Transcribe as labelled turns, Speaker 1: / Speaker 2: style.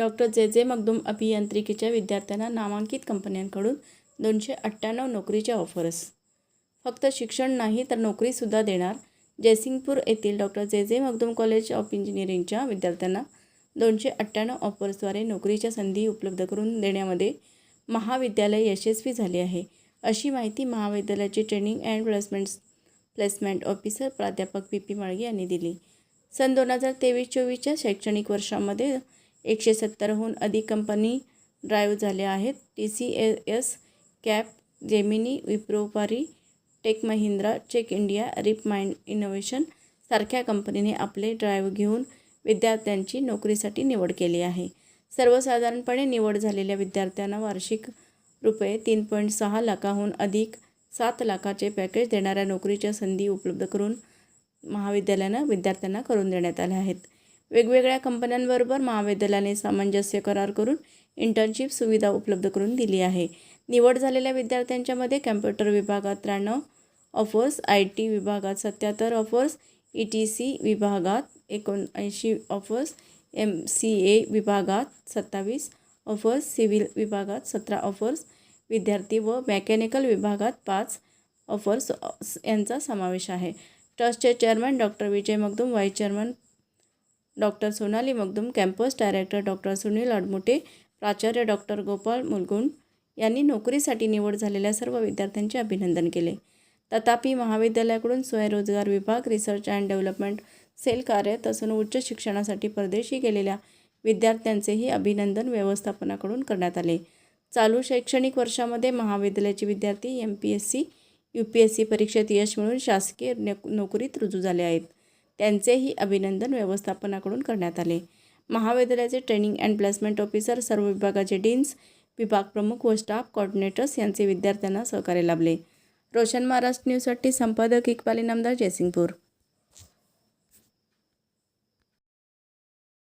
Speaker 1: Doctor जे जे मगदूम अभियांत्रिकीच्या विद्यार्थ्यांना नामांकित कंपन्यांकडून दोनशे अठ्ठ्याण्णव नोकरीच्या ऑफर्स. फक्त शिक्षण नाही तर नोकरीसुद्धा देणार. जयसिंगपूर येथील डॉक्टर जे जे मगदूम कॉलेज ऑफ इंजिनिअरिंगच्या विद्यार्थ्यांना दोनशे अठ्ठ्याण्णव ऑफर्सद्वारे नोकरीच्या संधी उपलब्ध करून देण्यामध्ये महाविद्यालय यशस्वी झाले आहे. अशी माहिती महाविद्यालयाचे training and placements placement officer प्राध्यापक पी पी माळगे यांनी दिली. सन दोन हजार तेवीस चोवीसच्या शैक्षणिक वर्षामध्ये एकशे सत्तरहून अधिक कंपनी ड्राईव्ह झाल्या आहेत. T C A S Capgemini विप्रोपारी tech Mahindra check India रिप माइंड इनोव्हेशन सारख्या कंपनीने आपले ड्राईव्ह घेऊन विद्यार्थ्यांची नोकरीसाठी निवड केली आहे. सर्वसाधारणपणे निवड झालेल्या विद्यार्थ्यांना वार्षिक रुपये तीन पॉईंट सहा लाखाहून अधिक सात लाखाचे पॅकेज देणाऱ्या नोकरीच्या संधी उपलब्ध करून महाविद्यालयानं विद्यार्थ्यांना करून देण्यात आल्या आहेत. वेगवेगळ्या कंपन्यांबरोबर महाविद्यालयाने सामंजस्य करार करून इंटर्नशिप सुविधा उपलब्ध करून दिली आहे. निवड झालेल्या विद्यार्थ्यांच्यामध्ये कॅम्प्युटर विभागात त्र्याण्णव ऑफर्स आय टी विभागात सत्याहत्तर ऑफर्स ई टी सी विभागात एकोणऐंशी ऑफर्स एम सी ए विभागात सत्तावीस ऑफर्स सिव्हिल विभागात सतरा ऑफर्स विद्यार्थी व मेकॅनिकल विभागात पाच ऑफर्स यांचा समावेश आहे. ट्रस्टचे chairman doctor Vijay Magdum vice chairman doctor Sonali Magdum campus director doctor Sunil Admute प्राचार्य डॉक्टर गोपाळ मुलगुण यांनी नोकरीसाठी निवड झालेल्या सर्व विद्यार्थ्यांचे अभिनंदन केले. तथापि महाविद्यालयाकडून स्वयंरोजगार विभाग रिसर्च अँड डेव्हलपमेंट सेल कार्यरत असून उच्च शिक्षणासाठी परदेशी गेलेल्या विद्यार्थ्यांचेही अभिनंदन व्यवस्थापनाकडून करण्यात आले. चालू शैक्षणिक वर्षामध्ये महाविद्यालयाचे विद्यार्थी M P S C U P S C परीक्षेत यश मिळून शासकीय ने नोकरीत रुजू झाले आहेत. त्यांचेही अभिनंदन व्यवस्थापनाकडून करण्यात आले. महाविद्यालयाचे ट्रेनिंग अँड प्लेसमेंट ऑफिसर सर्व विभागाचे डीन्स विभाग प्रमुख व स्टाफ कोऑर्डिनेटर्स यांचे विद्यार्थ्यांना सहकार्य लाभले. रोशन महाराष्ट्र न्यूजसाठी संपादक इकबाली नामदार जयसिंगपूर.